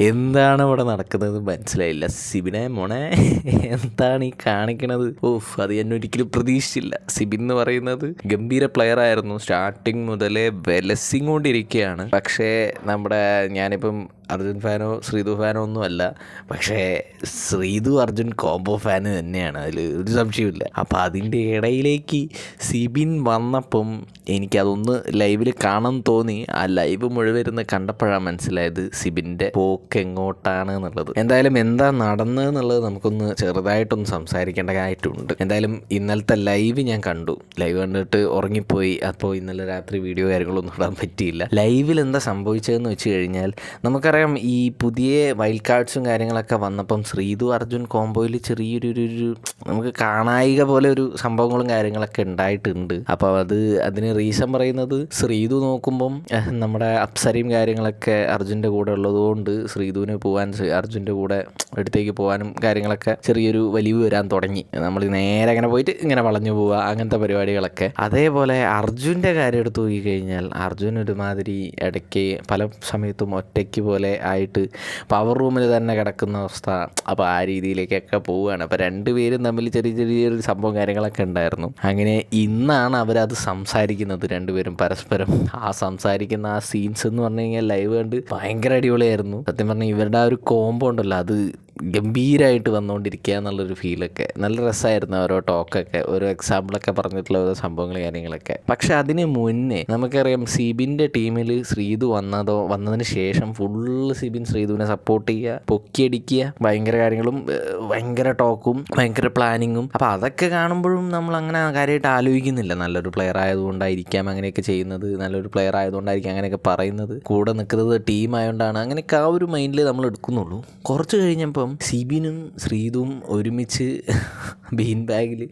എന്താണ് ഇവിടെ നടക്കുന്നത്? മനസ്സിലായില്ല. സിബിനെ മോണെ എന്താണ് ഈ കാണിക്കണത്? ഓഫ് അത് ഞാൻ ഒരിക്കലും പ്രതീക്ഷിച്ചില്ല. സിബിൻ എന്ന് പറയുന്നത് ഗംഭീര പ്ലെയർ ആയിരുന്നു. സ്റ്റാർട്ടിങ് മുതലേ കൊണ്ടിരിക്കുകയാണ് പക്ഷേ നമ്മുടെ ഞാനിപ്പം അർജുൻ ഫാനോ ശ്രീതു ഫാനോ ഒന്നും അല്ല. പക്ഷേ ശ്രീതു അർജുൻ കോംബോ ഫാന് തന്നെയാണ്. അതിൽ ഒരു സംശയമില്ല അപ്പോൾ അതിന്റെ ഇടയിലേക്ക് സിബിൻ വന്നപ്പം എനിക്കതൊന്ന് ലൈവിൽ കാണാൻ തോന്നി. ആ ലൈവ് മുഴുവൻ കണ്ടപ്പോഴാണ് മനസ്സിലായത് സിബിന്റെ പോക്ക് എങ്ങോട്ടാണ് എന്നുള്ളത്. എന്തായാലും എന്താ നടന്നതെന്നുള്ളത് നമുക്കൊന്ന് ചെറുതായിട്ടൊന്ന് സംസാരിക്കേണ്ടതായിട്ടുണ്ട് എന്തായാലും ഇന്നലത്തെ ലൈവ് ഞാൻ കണ്ടു. ലൈവ് കണ്ടിട്ട് ഉറങ്ങിപ്പോയി. അപ്പോൾ ഇന്നലെ രാത്രി വീഡിയോ കാര്യങ്ങളൊന്നും ഇടാൻ പറ്റിയില്ല. ലൈവിൽ എന്താ സംഭവിച്ചതെന്ന് വെച്ച് കഴിഞ്ഞാൽ നമുക്കറിയാം ഈ പുതിയ വൈൽഡ് കാർഡ്സും കാര്യങ്ങളൊക്കെ വന്നപ്പം ശ്രീതു അർജുൻ കോംബോയിൽ ചെറിയൊരു ഒരു നമുക്ക് കാണായിക പോലെ ഒരു സംഭവങ്ങളും കാര്യങ്ങളൊക്കെ ഉണ്ടായിട്ടുണ്ട്. അപ്പോൾ അത് അതിന് റീസൺ പറയുന്നത് ശ്രീതു നോക്കുമ്പം നമ്മുടെ അപ്സരയും കാര്യങ്ങളൊക്കെ അർജുന്റെ കൂടെ ഉള്ളതുകൊണ്ട് ശ്രീതുവിന് പോകാൻ അർജുന്റെ കൂടെ അടുത്തേക്ക് പോകാനും കാര്യങ്ങളൊക്കെ ചെറിയൊരു വലിവ് വരാൻ തുടങ്ങി. നമ്മൾ നേരെ അങ്ങനെ പോയിട്ട് ഇങ്ങനെ വളഞ്ഞു പോവുക അങ്ങനത്തെ പരിപാടികളൊക്കെ. അതേപോലെ അർജുന്റെ കാര്യം എടുത്തു നോക്കിക്കഴിഞ്ഞാൽ അർജുൻ ഒരുമാതിരി ഇടയ്ക്ക് പല സമയത്തും ഒറ്റയ്ക്ക് പോലെ ആയിട്ട് പവർ റൂമിൽ തന്നെ കിടക്കുന്ന അവസ്ഥ. അപ്പോൾ ആ രീതിയിലേക്കൊക്കെ പോവുകയാണ്. അപ്പോൾ രണ്ടുപേരും തമ്മിൽ ചെറിയ ചെറിയ ചെറിയൊരു സംഭവം കാര്യങ്ങളൊക്കെ ഉണ്ടായിരുന്നു. അങ്ങനെ ഇന്നാണ് അവരത് സംസാരിക്കുന്നത് രണ്ടുപേരും പരസ്പരം. ആ സംസാരിക്കുന്ന ആ സീൻസ് എന്ന് പറഞ്ഞു കഴിഞ്ഞാൽ ലൈവ് കണ്ട് ഭയങ്കര അടിപൊളിയായിരുന്നു. സത്യം പറഞ്ഞാൽ ഇവരുടെ ആ ഒരു കോംബോ ഉണ്ടല്ലോ അത് ഗംഭീരമായിട്ട് വന്നുകൊണ്ടിരിക്കുക എന്നുള്ളൊരു ഫീലൊക്കെ നല്ല രസമായിരുന്നു ഓരോ ടോക്കൊക്കെ ഓരോ എക്സാമ്പിളൊക്കെ പറഞ്ഞിട്ടുള്ള ഓരോ സംഭവങ്ങൾ കാര്യങ്ങളൊക്കെ. പക്ഷെ അതിന് മുന്നേ നമുക്കറിയാം സിബിന്റെ ടീമിൽ ശ്രീതു വന്നതോ വന്നതിന് ശേഷം ഫുള്ള് സിബിൻ ശ്രീതുവിനെ സപ്പോർട്ട് ചെയ്യുക പൊക്കിയടിക്കുക ഭയങ്കര കാര്യങ്ങളും ഭയങ്കര ടോക്കും ഭയങ്കര പ്ലാനിങ്ങും അപ്പോൾ അതൊക്കെ കാണുമ്പോഴും നമ്മൾ അങ്ങനെ കാര്യമായിട്ട് ആലോചിക്കുന്നില്ല. നല്ലൊരു പ്ലെയർ ആയതുകൊണ്ടായിരിക്കാം അങ്ങനെയൊക്കെ ചെയ്യുന്നത് നല്ലൊരു പ്ലെയർ ആയതുകൊണ്ടായിരിക്കും അങ്ങനെയൊക്കെ പറയുന്നത്. കൂടെ നിൽക്കുന്നത് ടീം ആയതുകൊണ്ടാണ് അങ്ങനെയൊക്കെ ആ ഒരു മൈൻഡിൽ നമ്മൾ എടുക്കുന്നുള്ളൂ. കുറച്ച് കഴിഞ്ഞപ്പം സിബിനും ശ്രീതും ഒരുമിച്ച് ബീൻ ബാഗിൽ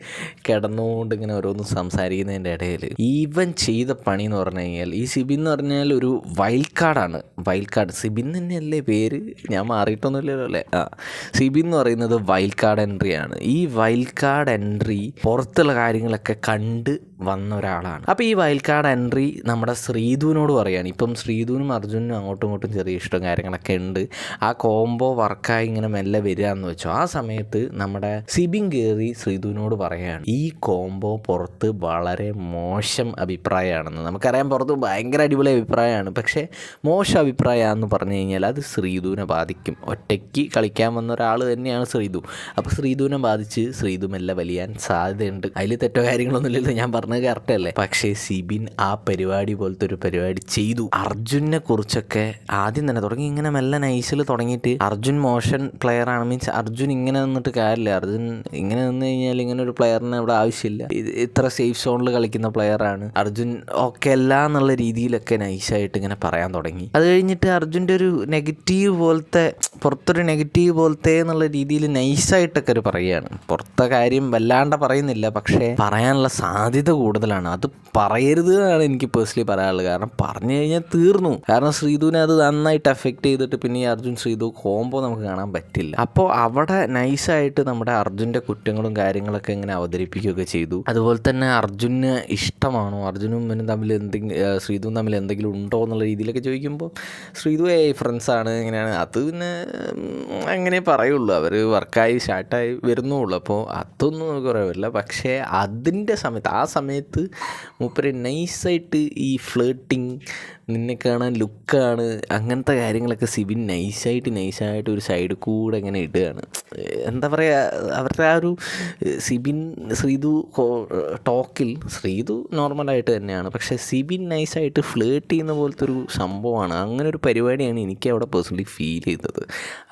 കിടന്നുകൊണ്ട് ഇങ്ങനെ ഓരോന്നും സംസാരിക്കുന്നതിന്റെ ഇടയിൽ ഈവൻ ചെയ്ത പണി എന്ന് പറഞ്ഞു കഴിഞ്ഞാൽ ഈ സിബിൻ എന്ന് പറഞ്ഞാൽ ഒരു വൈൽഡ് കാർഡാണ് വൈൽഡ് കാർഡ് സിബിൻ തന്നെയല്ലേ പേര്? ഞാൻ മാറിയിട്ടൊന്നുമില്ലല്ലോ അല്ലേ? ആ. സിബിൻ എന്ന് പറയുന്നത് വൈൽഡ് കാർഡ് എൻട്രി ആണ്. ഈ വൈൽഡ് കാർഡ് എൻട്രി പുറത്തുള്ള കാര്യങ്ങളൊക്കെ കണ്ട് വന്ന ഒരാളാണ്. അപ്പോൾ ഈ വൈൽഡ് കാർഡ് എൻട്രി നമ്മുടെ ശ്രീധുവിനോട് പറയുകയാണ് ഇപ്പം ശ്രീധുവിനും അർജുനും അങ്ങോട്ടും ഇങ്ങോട്ടും ചെറിയ ഇഷ്ടം കാര്യങ്ങളൊക്കെ ഉണ്ട്. ആ കോംബോ വർക്കായി ഇങ്ങനെ മെല്ലെ വരിക എന്ന് വെച്ചോ. ആ സമയത്ത് നമ്മുടെ സിബിൻ കയറി ശ്രീധുവിനോട് പറയുകയാണ് ഈ കോംബോ പുറത്ത് വളരെ മോശം അഭിപ്രായമാണെന്ന്. നമുക്കറിയാം പുറത്ത് ഭയങ്കര അടിപൊളി അഭിപ്രായമാണ്. പക്ഷേ മോശം അഭിപ്രായമാണെന്ന് പറഞ്ഞു കഴിഞ്ഞാൽ അത് ശ്രീധുവിനെ ബാധിക്കും. ഒറ്റയ്ക്ക് കളിക്കാൻ വന്ന ഒരാൾ തന്നെയാണ് ശ്രീധു അപ്പോൾ ശ്രീധുവിനെ ബാധിച്ച് ശ്രീധു മെല്ലെ വലിയാൻ സാധ്യതയുണ്ട്. അതിൽ തെറ്റോ കാര്യങ്ങളൊന്നുമില്ലല്ലോ ഞാൻ പറഞ്ഞത് കറക്റ്റ് അല്ലേ? പക്ഷേ സിബിൻ ആ പരിപാടി പോലത്തെ ഒരു പരിപാടി ചെയ്തു. അർജുനെ കുറിച്ചൊക്കെ ആദ്യം തന്നെ തുടങ്ങി. ഇങ്ങനെ മെല്ലെ നൈസിൽ തുടങ്ങിയിട്ട് അർജുൻ മോശൻ പ്ലെയർ ആണ്. മീൻസ് അർജുൻ ഇങ്ങനെ നിന്നിട്ട് കാര്യമില്ല. അർജുൻ ഇങ്ങനെ നിന്ന് കഴിഞ്ഞാൽ ഇങ്ങനെ ഒരു പ്ലെയറിന് ഇവിടെ ആവശ്യമില്ല. ഇത് ഇത്ര സേഫ് സോണിൽ കളിക്കുന്ന പ്ലെയറാണ് അർജുൻ ഓക്കെ അല്ല എന്നുള്ള രീതിയിലൊക്കെ നൈസായിട്ട് ഇങ്ങനെ പറയാൻ തുടങ്ങി. അത് കഴിഞ്ഞിട്ട് അർജുന്റെ ഒരു നെഗറ്റീവ് പോലത്തെ പുറത്തൊരു നെഗറ്റീവ് പോലത്തെ എന്നുള്ള രീതിയിൽ നൈസായിട്ടൊക്കെ ഒരു പറയുകയാണ്. പുറത്തെ കാര്യം വല്ലാണ്ട് പറയുന്നില്ല പക്ഷേ പറയാനുള്ള സാധ്യത കൂടുതലാണ്. അത് പറയരുത് എന്നാണ് എനിക്ക് പേഴ്സണലി പറയാനുള്ളത്. കാരണം പറഞ്ഞു കഴിഞ്ഞാൽ തീർന്നു. കാരണം ശ്രീധുവിനെ അത് നന്നായിട്ട് എഫക്റ്റ് ചെയ്തിട്ട് പിന്നെ ഈ അർജുൻ ശ്രീധു കോമ്പോ നമുക്ക് കാണാൻ പറ്റില്ല. അപ്പോൾ അവിടെ നൈസായിട്ട് നമ്മുടെ അർജുന്റെ കുറ്റങ്ങളും കാര്യങ്ങളൊക്കെ ഇങ്ങനെ അവതരിപ്പിക്കുകയൊക്കെ ചെയ്തു. അതുപോലെ തന്നെ അർജുന് ഇഷ്ടമാണോ? അർജുനും ഇവനും തമ്മിൽ എന്തെങ്കിലും ശ്രീതുവും തമ്മിൽ എന്തെങ്കിലും ഉണ്ടോ എന്നുള്ള രീതിയിലൊക്കെ ചോദിക്കുമ്പോൾ ശ്രീതു ഏ ഫ്രണ്ട്സാണ് ഇങ്ങനെയാണ്. അത് പിന്നെ അങ്ങനെ പറയുള്ളൂ. അവർ വർക്കായി സ്റ്റാർട്ടായി വരുന്നുള്ളൂ. അപ്പോൾ അതൊന്നും നമുക്ക് പറയാൻ പക്ഷേ അതിന്റെ സമയത്ത് ആ സമയത്ത് മൂപ്പര് നൈസായിട്ട് ഈ ഫ്ലേട്ടിങ് നിന്നെ കാണാൻ ലുക്കാണ് അങ്ങനത്തെ കാര്യങ്ങളൊക്കെ സിബിൻ നൈസായിട്ട് നൈസായിട്ട് ഒരു സൈഡ് കൂടെ ഇങ്ങനെ ഇടുകയാണ്. എന്താ പറയുക അവരുടെ ആ ഒരു സിബിൻ ശ്രീതു ടോക്കിൽ ശ്രീതു നോർമലായിട്ട് തന്നെയാണ്. പക്ഷേ സിബിൻ നൈസായിട്ട് ഫ്ലേട്ട് ചെയ്യുന്ന പോലത്തെ ഒരു സംഭവമാണ്. അങ്ങനെ ഒരു പരിപാടിയാണ് എനിക്ക് അവിടെ പേഴ്സണലി ഫീൽ ചെയ്തത്.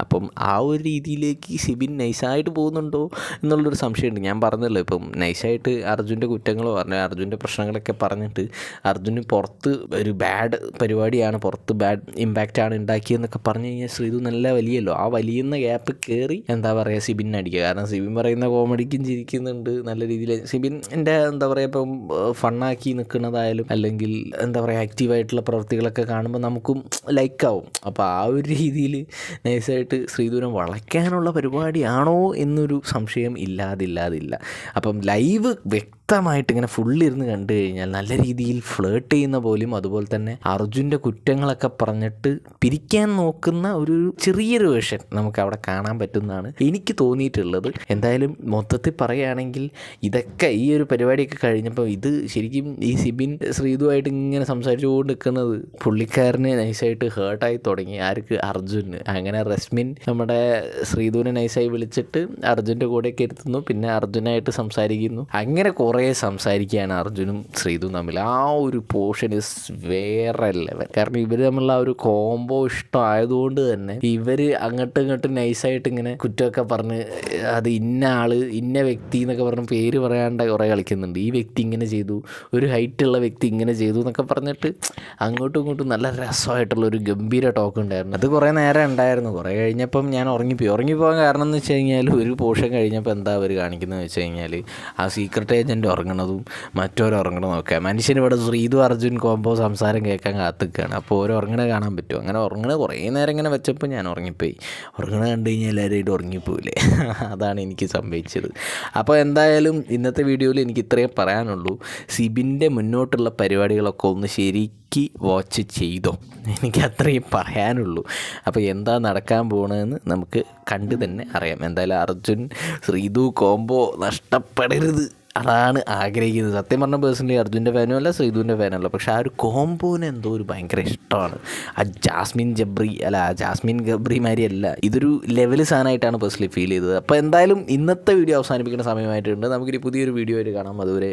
അപ്പം ആ ഒരു രീതിയിലേക്ക് സിബിൻ നൈസായിട്ട് പോകുന്നുണ്ടോ എന്നുള്ളൊരു സംശയമുണ്ട്. ഞാൻ പറഞ്ഞല്ലോ ഇപ്പം നൈസായിട്ട് അർജുന്റെ കുറ്റങ്ങളോ പറഞ്ഞു അർജുന്റെ പ്രശ്നങ്ങളൊക്കെ പറഞ്ഞിട്ട് അർജുന് പുറത്ത് ഒരു ബാഡ് പരിപാടിയാണ് പുറത്ത് ബാഡ് ഇമ്പാക്റ്റാണ് ഉണ്ടാക്കിയെന്നൊക്കെ പറഞ്ഞു കഴിഞ്ഞാൽ ശ്രീതു നല്ല വലിയല്ലോ. ആ വലിയുന്ന ഗ്യാപ്പ് കയറി എന്താ പറയുക സിബിൻ അടിക്കുക. കാരണം സിബിൻ പറയുന്ന കോമഡിക്കും ചിരിക്കുന്നുണ്ട് നല്ല രീതിയിൽ. സിബിൻ എന്റെ എന്താ പറയുക ഇപ്പം ഫണ്ണാക്കി നിൽക്കുന്നതായാലും അല്ലെങ്കിൽ എന്താ പറയുക ആക്റ്റീവായിട്ടുള്ള പ്രവൃത്തികളൊക്കെ കാണുമ്പോൾ നമുക്കും ലൈക്കാവും അപ്പോൾ ആ ഒരു രീതിയിൽ നൈസായിട്ട് ശ്രീധുവിനെ വളയ്ക്കാനുള്ള പരിപാടിയാണോ എന്നൊരു സംശയം ഇല്ലാതില്ലാതില്ല. അപ്പം ലൈവ് വ്യക്തം വ്യക്തമായിട്ട് ഇങ്ങനെ ഫുള്ളിരുന്ന് കണ്ടു കഴിഞ്ഞാൽ നല്ല രീതിയിൽ ഫ്ലേർട്ട് ചെയ്യുന്ന പോലും അതുപോലെ തന്നെ അർജുന്റെ കുറ്റങ്ങളൊക്കെ പറഞ്ഞിട്ട് പിരിക്കാൻ നോക്കുന്ന ഒരു ചെറിയൊരു വേഷൻ നമുക്ക് അവിടെ കാണാൻ പറ്റുന്നതാണ് എനിക്ക് തോന്നിയിട്ടുള്ളത്. എന്തായാലും മൊത്തത്തിൽ പറയുകയാണെങ്കിൽ ഇതൊക്കെ ഈ ഒരു പരിപാടിയൊക്കെ കഴിഞ്ഞപ്പോൾ ഇത് ശരിക്കും ഈ സിബിൻ ശ്രീതുമായിട്ട് ഇങ്ങനെ സംസാരിച്ചുകൊണ്ട് നിൽക്കുന്നത് പുള്ളിക്കാരന് നൈസായിട്ട് ഹേർട്ടായി തുടങ്ങി. ആർക്ക്? അർജുന്. അങ്ങനെ റസ്മിൻ നമ്മുടെ ശ്രീധുവിനെ നൈസായി വിളിച്ചിട്ട് അർജുന്റെ കൂടെയൊക്കെ ഇരുത്തുന്നു. പിന്നെ അർജുനായിട്ട് സംസാരിക്കുന്നു. അങ്ങനെ കുറേ സംസാരിക്കുകയാണ് അർജുനും ശ്രീതും തമ്മിൽ. ആ ഒരു പോർഷൻ ഇസ് വേറെ ലെവൽ കാരണം ഇവർ തമ്മിലുള്ള ആ ഒരു കോംബോ ഇഷ്ടമായതുകൊണ്ട് തന്നെ ഇവർ അങ്ങോട്ടും ഇങ്ങോട്ടും നൈസായിട്ട് ഇങ്ങനെ കുറ്റമൊക്കെ പറഞ്ഞ് അത് ഇന്ന ആൾ ഇന്ന വ്യക്തി എന്നൊക്കെ പറഞ്ഞ് പേര് പറയാണ്ട് കുറേ കളിക്കുന്നുണ്ട്. ഈ വ്യക്തി ഇങ്ങനെ ചെയ്തു ഒരു ഹൈറ്റുള്ള വ്യക്തി ഇങ്ങനെ ചെയ്തു എന്നൊക്കെ പറഞ്ഞിട്ട് അങ്ങോട്ടും ഇങ്ങോട്ടും നല്ല രസമായിട്ടുള്ള ഒരു ഗംഭീര ടോക്ക് ഉണ്ടായിരുന്നു. അത് കുറേ നേരം ഉണ്ടായിരുന്നു. കുറേ കഴിഞ്ഞപ്പം ഞാൻ ഉറങ്ങിപ്പോയി. ഉറങ്ങിപ്പോകാൻ കാരണം എന്ന് വെച്ച് കഴിഞ്ഞാൽ ഒരു പോർഷൻ കഴിഞ്ഞപ്പോൾ എന്താ അവർ കാണിക്കുന്നത് വെച്ച് കഴിഞ്ഞാൽ ആ സീക്രട്ട് ഏജന്റ് ഉറങ്ങണതും മറ്റോരോ ഉറങ്ങണതും ഒക്കെ. മനുഷ്യന് ഇവിടെ ശ്രീതു അർജുൻ കോമ്പോ സംസാരം കേൾക്കാൻ കാത്തിക്കുകയാണ് അപ്പോൾ ഓരോ ഉറങ്ങണ കാണാൻ പറ്റും. അങ്ങനെ ഉറങ്ങണ കുറേ നേരം ഇങ്ങനെ വെച്ചപ്പോൾ ഞാൻ ഉറങ്ങിപ്പോയി. ഉറങ്ങണ കണ്ടു കഴിഞ്ഞാൽ എല്ലാവരും ഉറങ്ങിപ്പോയില്ലേ അതാണ് എനിക്ക് സംഭവിച്ചത്. അപ്പോൾ എന്തായാലും ഇന്നത്തെ വീഡിയോയിൽ എനിക്ക് ഇത്രയും പറയാനുള്ളൂ. സിബിന്റെ മുന്നോട്ടുള്ള പരിപാടികളൊക്കെ ഒന്ന് ശരിക്ക് വാച്ച് ചെയ്തോ? എനിക്ക് അത്രയും പറയാനുള്ളൂ. അപ്പോൾ എന്താ നടക്കാൻ പോകണമെന്ന് നമുക്ക് കണ്ട് തന്നെ അറിയാം. എന്തായാലും അർജുൻ ശ്രീതു കോംബോ നഷ്ടപ്പെടരുത്. അതാണ് ആഗ്രഹിക്കുന്നത്. സത്യം പറഞ്ഞ പേഴ്സണലി അർജുന്റെ ഫാനും അല്ല ശ്രീധുവിന്റെ ഫാനല്ല പക്ഷേ ആ ഒരു കോമ്പോന് എന്തോ ഒരു ഭയങ്കര ഇഷ്ടമാണ്. ആ ജാസ്മിൻ ജബ്രി അല്ല ജാസ്മിൻ ഗബ്രി മാതിരി അല്ല ഇതൊരു ലെവൽ സാധനമായിട്ടാണ് പേഴ്സണലി ഫീൽ ചെയ്തത്. അപ്പോൾ എന്തായാലും ഇന്നത്തെ വീഡിയോ അവസാനിപ്പിക്കുന്ന സമയമായിട്ടുണ്ട്. നമുക്കൊരു പുതിയൊരു വീഡിയോ ആയിട്ട് കാണാം. അതുവരെ